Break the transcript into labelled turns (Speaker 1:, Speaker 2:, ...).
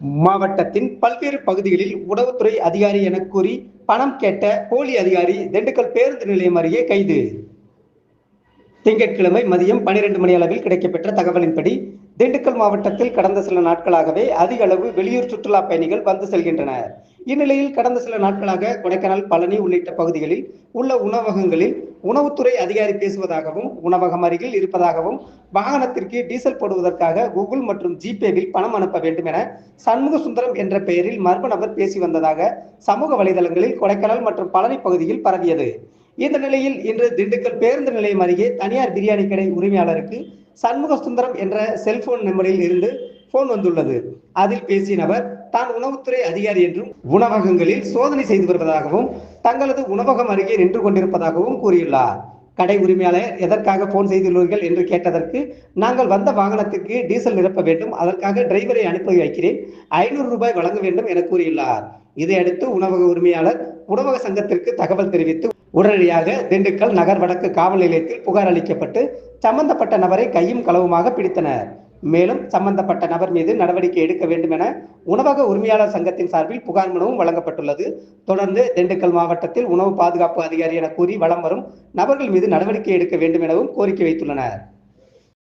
Speaker 1: மாவட்டத்தின் பல்வேறு பகுதிகளில் உணவுத்துறை அதிகாரி என கூறி பணம் கேட்ட போலி அதிகாரி திண்டுக்கல் பேருந்து நிலையம் அருகே கைது. திங்கட்கிழமை மதியம் பனிரெண்டு மணி அளவில் கிடைக்கப்பெற்ற தகவலின்படி திண்டுக்கல் மாவட்டத்தில் கடந்த சில நாட்களாகவே அதிக அளவு வெளியூர் சுற்றுலா பயணிகள் வந்து செல்கின்றனர். இந்நிலையில் கடந்த சில நாட்களாக கொடைக்கானல் பழனி உள்ளிட்ட பகுதிகளில் உள்ள உணவகங்களில் உணவுத்துறை அதிகாரி பேசுவதாகவும் உணவகம் அருகில் இருப்பதாகவும் வாகனத்திற்கு டீசல் போடுவதற்காக கூகுள் மற்றும் ஜிபேவில் பணம் அனுப்ப வேண்டும் என சண்முக சுந்தரம் என்ற பெயரில் மர்ம நபர் பேசி வந்ததாக சமூக வலைதளங்களில் கொடைக்கானல் மற்றும் பழனி பகுதியில் பரவியது. இந்த நிலையில் இன்று திண்டுக்கல் பேருந்து நிலையம் அருகே தனியார் பிரியாணி கடை உரிமையாளருக்கு சண்முக சுந்தரம் என்ற செல்போன் நம்பரில் இருந்து போன் வந்துள்ளது. அதில் பேசிய நபர் தான் உணவுத்துறை அதிகாரி என்றும் உணவகங்களில் சோதனை செய்து வருவதாகவும் தங்களது உணவகம் அருகே நின்று கொண்டிருப்பதாகவும் கூறியுள்ளார். கடை உரிமையாளர் எதற்காக போன் செய்துள்ளீர்கள் என்று கேட்டதற்கு நாங்கள் வந்த வாகனத்திற்கு டீசல் நிரப்ப வேண்டும் அதற்காக டிரைவரை அனுப்பி வைக்கிறேன் ஐநூறு ரூபாய் வழங்க வேண்டும் என கூறியுள்ளார். இதையடுத்து உணவக உரிமையாளர் உணவக சங்கத்திற்கு தகவல் தெரிவித்து உடனடியாக திண்டுக்கல் நகர் வடக்கு காவல் நிலையத்தில் புகார் அளிக்கப்பட்டு சம்பந்தப்பட்ட நபரை கையும் களவுமாக பிடித்தனர். மேலும் சம்பந்தப்பட்ட நபர் மீது நடவடிக்கை எடுக்க வேண்டும் என உணவக உரிமையாளர் சங்கத்தின் சார்பில் புகார் மனுவும் வழங்கப்பட்டுள்ளது. தொடர்ந்து திண்டுக்கல் மாவட்டத்தில் உணவு பாதுகாப்பு அதிகாரி என கூறி வலம் வரும் நபர்கள் மீது நடவடிக்கை எடுக்க வேண்டும் எனவும் கோரிக்கை வைத்துள்ளனர்.